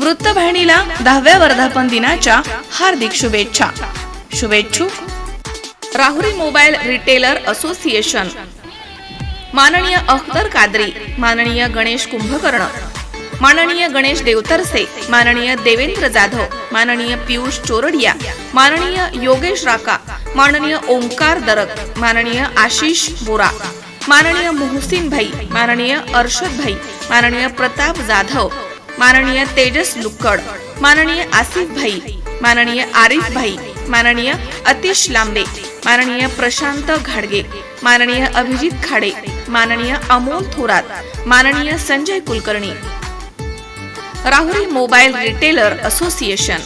वृत्तवाहिनीला दहाव्या वर्धापन दिनाच्या हार्दिक शुभेच्छा. शुभेच्छुक राहुरी मोबाईल रिटेलर असोसिएशन. माननीय अख्तर कादरी माननीय गणेश कुंभकर्ण माननीय गणेश देवतरसे माननीय देवेंद्र जाधव माननीय पियुष चोरडिया माननीय योगेश राका माननीय ओंकार दरक माननीय आशिष बोरा माननीय मोहसिन भाई माननीय अर्षद भाई माननीय प्रताप जाधव माननीय तेजस लुक्कड माननीय आसिफ भाई माननीय आरिफ भाई माननीय अतिश लांबे माननीय प्रशांत घाडगे माननीय अभिजित खाडे माननीय अमोल थोरात माननीय Sanjay Kulkarni. Rahuri mobile retailer association.